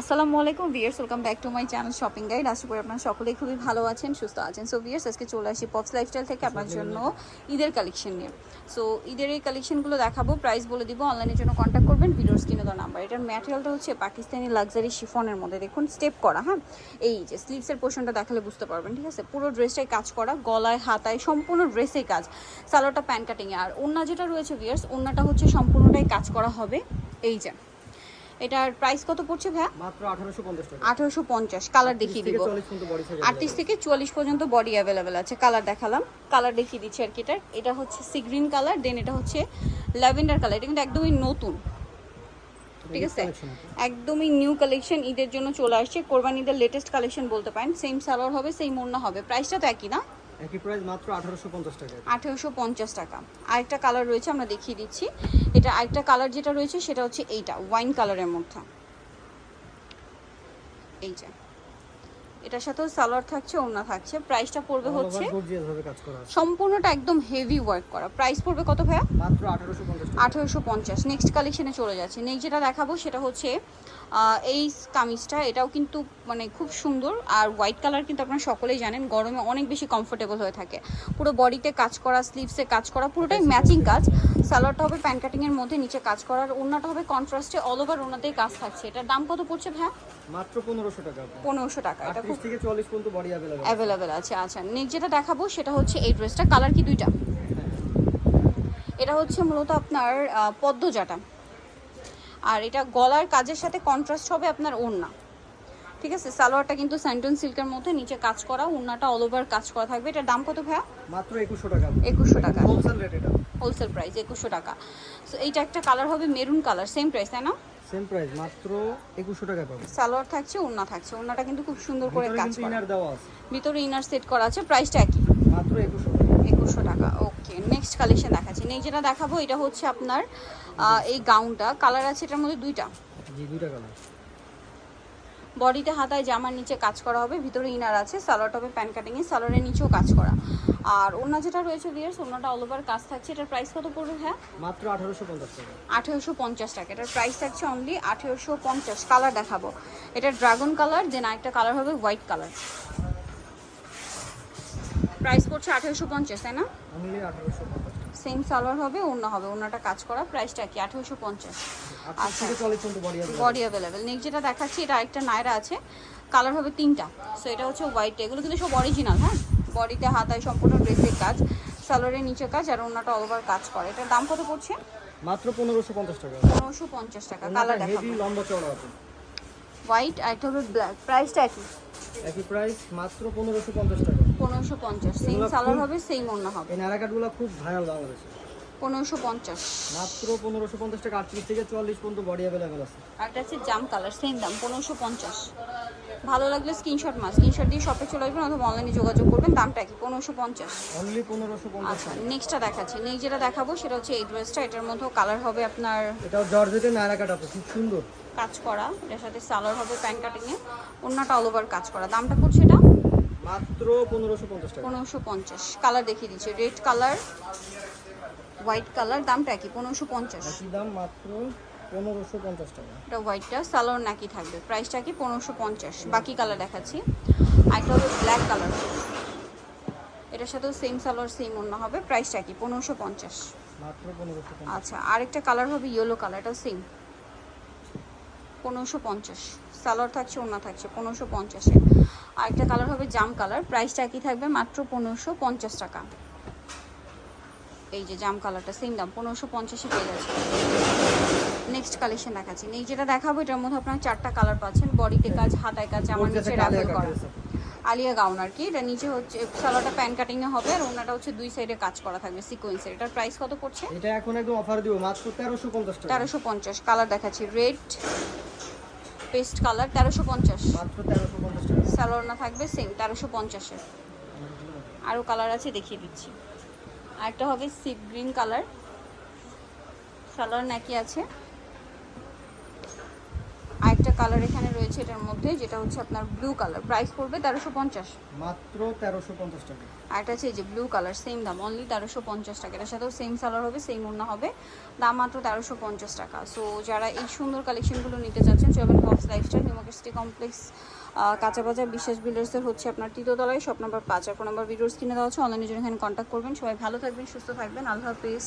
আসসালামু আলাইকুম viewers welcome back to my channel shopping guide. আশা করি আপনারা সকলেই খুবই ভালো আছেন সুস্থ আছেন। সো ভিয়ার্স আজকে চলে আসি পপস লাইফস্টাইল থেকে আপনার জন্য ঈদের কালেকশন নিয়ে। সো ঈদের এই কালেকশনগুলো দেখাবো প্রাইস বলে দিব অনলাইনের জন্য কন্ট্যাক্ট করবেন ভিডিওর স্ক্রিনে দেওয়া নাম্বার এটার ম্যাটেরিয়ালটা হচ্ছে পাকিস্তানি লাক্সারি শিফনের মধ্যে। দেখুন স্টেপ করা হ্যাঁ? এই যে স্লিভসের পোর্শনটা দেখালে বুঝতে পারবেন ঠিক আছে? পুরো ড্রেসটাই কাজ করা গলায় হাতায় সম্পূর্ণ ড্রেসেই কাজ। সালোয়ারটা প্যান্ট কাটিংয়ে আর ওন্না যেটা রয়েছে ভিয়ার্স ওন্নাটা হচ্ছে সম্পূর্ণটাই কাজ করা হবে। এই যে এটার প্রাইস কত পড়ছে ভাইয়া? মাত্র আঠারোশো পঞ্চাশ টাকা। আঠারোশো পঞ্চাশ কালার দেখিয়ে দিব। চল্লিশ পর্যন্ত বডি সাইজ আটত্রিশ থেকে চুয়াল্লিশ পর্যন্ত বডি অ্যাভেলেবেল আছে কালার দেখালাম। কালার দেখিয়ে দিচ্ছি আর কি এটার। এটা হচ্ছে সি গ্রিন কালার দেন এটা হচ্ছে ল্যাভেন্ডার কালার এটা কিন্তু একদমই নতুন। ঠিক আছে? একদমই নিউ কালেকশন ঈদের জন্য চলে আসছে। কোরবানি ঈদের লেটেস্ট কালেকশন বলতে পারেন। সেম সালোয়ার হবে সেম ওড়না হবে। প্রাইসটা তো একই না? একই প্রাইস মাত্র আঠারোশো পঞ্চাশ টাকা। আঠেরোশো পঞ্চাশ টাকা। আরেকটা কালার রয়েছে, আমরা দেখিয়ে দিচ্ছি। এটা আরেকটা কালার যেটা রয়েছে, সেটা হচ্ছে এইটা ওয়াইন কালারের মধ্যে। এই যে। এটার সাথেও সালোয়ার থাকছে ওড়না থাকছে। প্রাইসটা পড়বে হচ্ছে সম্পূর্ণটা একদম হেভি ওয়ার্ক করা। প্রাইস পড়বে কত ভাইয়া? আঠেরোশো পঞ্চাশ নেক্সট কালেকশনে চলে যাচ্ছে। নেক্সট যেটা দেখাবো সেটা হচ্ছে এই কামিজটা। এটাও কিন্তু মানে খুব সুন্দর। আর হোয়াইট কালার কিন্তু আপনারা সকলেই জানেন গরমে অনেক বেশি কমফোর্টেবল হয়ে থাকে। পুরো বডিতে কাজ করা স্লিভসে কাজ করা পুরোটাই ম্যাচিং কাজ। সালোয়ারটা হবে প্যান্ট কাটিংয়ের মধ্যে নিচে কাজ করার ওড়নাটা হবে কন্ট্রাস্টে অল ওভার ওনাতেই কাজ থাকছে। এটার দাম কত পড়ছে ভাইয়া? মাত্র পনেরোশো টাকা পনেরোশো টাকা এটা খুব থেকে চল্লিশ পর্যন্ত বডি অ্যাভেলেবেল অ্যাভেলেবেল আছে আচ্ছা। নেক্সট যেটা দেখাবো সেটা হচ্ছে এই ড্রেসটা কালার কি দুইটা? এটা হচ্ছে মূলত আপনার পদ্মজাটা। আর এটা গলার কাজের সাথে কন্ট্রাস্ট হবে আপনার ওড়না। ঠিক আছে? সালোয়ারটা কিন্তু স্যান্টন সিল্কের মধ্যে নিচে কাজ করা ওড়নাটা অল ওভার কাজ করা থাকবে। এটার দাম কত ভাইয়া? মাত্র একুশশো টাকা। একুশশো টাকা। হোলসেল রেট এটা। হোলসেল প্রাইস একুশশো টাকা। সো এইটা একটা কালার হবে মেরুন কালার সেম প্রাইস তাই না? সেম প্রাইস মাত্র একুশশো টাকা পাবে। সালোয়ার থাকছে ওড়না থাকছে। ওড়নাটা কিন্তু খুব সুন্দর করে কাজ করা। ইনার দেওয়া আছে। ভিতরে ইনার সেট করা আছে প্রাইসটা একই। মাত্র একুশশো টাকা। একুশশো টাকা ওকে নেক্সট কালেকশন দেখাচ্ছি। নেক্সট যেটা দেখাবো এটা হচ্ছে আপনার এই গাউনটা কালার আছে এটার মধ্যে দুইটা। জি দুইটা কালার বডিতে হাতায় জামার নিচে কাজ করা হবে ভিতরে ইনার আছে সালোয়ার হবে প্যান্ট কাটিংয়ে সালোয়ারের নিচেও কাজ করা। আর ওড়না যেটা রয়েছে বিয়ার্স ওড়নাটা অল ওভার কাজ থাকছে এটার প্রাইস কত পড়বে হ্যাঁ মাত্র আঠারোশো পঞ্চাশ টাকা। আঠেরোশো পঞ্চাশ টাকা এটার প্রাইস থাকছে অনলি আঠেরোশো পঞ্চাশ কালার দেখাবো। এটা ড্রাগন কালার দেন আরেকটা কালার হবে হোয়াইট কালার প্রাইস পড়ছে আঠেরোশো পঞ্চাশ তাই না? সেম সালোয়ার হবে ওড়না হবে ওড়নাটা কাজ করা প্রাইসটা কি? আঠেরোশো পঞ্চাশ। বডি অ্যাভেলেবেল নেক্সট যেটা দেখাচ্ছি এটা আরেকটা নায়রা আছে। কালার হবে তিনটা। সো এটা হচ্ছে হোয়াইট এগুলো কিন্তু সব অরিজিনাল হ্যাঁ? বডিতে হাতায় সম্পূর্ণ ড্রেসের কাজ সালোয়ারের নিচে কাজ আর ওড়নাটা অল ওভার কাজ করে। এটার দাম কত পড়ছে? মাত্র পনেরোশো পঞ্চাশ টাকা। পনেরোশো পঞ্চাশ টাকা। কালার দেখাবো। লম্বা চড়া আছে। হোয়াইট আর একটা হবে ব্ল্যাক প্রাইসটা একই? একই প্রাইস মাত্র পনেরোশো পঞ্চাশ টাকা। পনেরোশো পঞ্চাশ। সেম এগুলো সালোয়ার হবে সেম ওড়না হবে। এই নারাকাটগুলো খুব ভাইরাল বাংলাদেশে। পনেরোশো পঞ্চাশ। মাত্র পনেরোশো পঞ্চাশ টাকা আটত্রিশ থেকে চল্লিশ পর্যন্ত বডি অ্যাভেলেবেল আছে। আর একটা হচ্ছে জাম কালার সেম দাম পনেরোশো পঞ্চাশ। ভালো লাগলে স্ক্রিনশট মাস স্ক্রিনশট দিয়ে শপে চলে আসবেন অথবা অনলাইনে যোগাযোগ করবেন দামটা কি পনেরোশো পঞ্চাশ। অনলি পনেরোশো পঞ্চাশ আচ্ছা নেক্সটটা দেখাচ্ছি নেক্সট যেটা দেখাবো সেটা হচ্ছে এই ড্রেসটা এটার মধ্যেও কালার হবে আপনার এটাও জর্জেটে খুব সুন্দর। কাজ করা এটার সাথে সালোয়ার হবে প্যান্ট কাটিংয়ে অন্যটা অল ওভার কাজ করা। দামটা পড়ছে এটা? মাত্র পনেরোশো পঞ্চাশ পনেরোশো পঞ্চাশ। কালার দেখিয়ে দিচ্ছে রেড কালার হোয়াইট কালার দামটা কি? পনেরোশো পঞ্চাশ। দাম মাত্র পনেরোশো পঞ্চাশ টাকা। এটা হোয়াইটটা সালোয়ার নাকি থাকবে? প্রাইসটা কি পনেরোশো পঞ্চাশ? বাকি কালার দেখাচ্ছি। একটা হবে ব্ল্যাক কালার। এটার সাথেও সেম সালোয়ার সেম অন্য হবে। প্রাইসটা কি? পনেরোশো পঞ্চাশ। মাত্র পনেরোশো আচ্ছা আরেকটা কালার হবে ইয়েলো কালার এটাও সেম পনেরোশো পঞ্চাশ। সালোয়ার থাকছে ওনা থাকছে পনেরোশো পঞ্চাশে। আরেকটা কালার হবে জাম কালার। প্রাইসটা একই থাকবে? মাত্র পনেরোশো পঞ্চাশ টাকা। এই যে জাম কালারটা সেম দাম পনেরোশো পঞ্চাশে পেয়ে যাচ্ছে। নেক্সট কালেকশন দেখাচ্ছি। এই যেটা দেখাবো এটার মধ্যে আপনার চারটা কালার পাচ্ছেন। বডিতে কাজ হাতায় কাজ আমার নিচে করা। আলিয়া গাউন আর কি। এটা নিচে হচ্ছে সালোয়ারটা প্যান্ট কাটিং এ হবে আর ওনাটা হচ্ছে দুই সাইডে কাজ করা থাকবে সিকোয়েন্সের এটার প্রাইস কত পড়ছে? এটা এখন একদম অফার দিব মাত্র তেরোশো পঞ্চাশ টাকা। তেরোশো পঞ্চাশ। কালার দেখাচ্ছি রেড পেস্ট কালার তেরোশো পঞ্চাশ। মাত্র তেরোশো পঞ্চাশ টাকা। সালোয়ার না থাকবে সেম তেরোশো পঞ্চাশের। আরও কালার আছে দেখিয়ে দিচ্ছি। আরেকটা হবে সিপ গ্রিন কালার সালোয়ার নাকি আছে? কালার এখানে রয়েছে এটার মধ্যে যেটা হচ্ছে আপনার ব্লু কালার প্রাইস পড়বে তেরোশো পঞ্চাশ। মাত্র তেরোশো পঞ্চাশ টাকা। আর এটা হচ্ছে যে ব্লু কালার সেম দাম অনলি তেরোশো পঞ্চাশ টাকা। এটার সাথেও সেম সালোয়ার হবে সেম ওড়না হবে। দাম মাত্র তেরোশো পঞ্চাশ টাকা। সো যারা এই সুন্দর কালেকশনগুলো নিতে চাচ্ছেন চলবেন বক্স লাইফস্টাইল নিউমার্কেট কমপ্লেক্স কাঁচা বাজার বিশ্বাস বিল্ডার্সের হচ্ছে আপনার তৃতীয়তলায় শপ নাম্বার পাঁচ আর ফোন নাম্বার ভিডিওস কিনে দেওয়া হচ্ছে অনলাইনে জন্য এখানে কন্ট্যাক্ট করবেন। সবাই ভালো থাকবেন সুস্থ থাকবেন। আল্লাহ হাফিজ।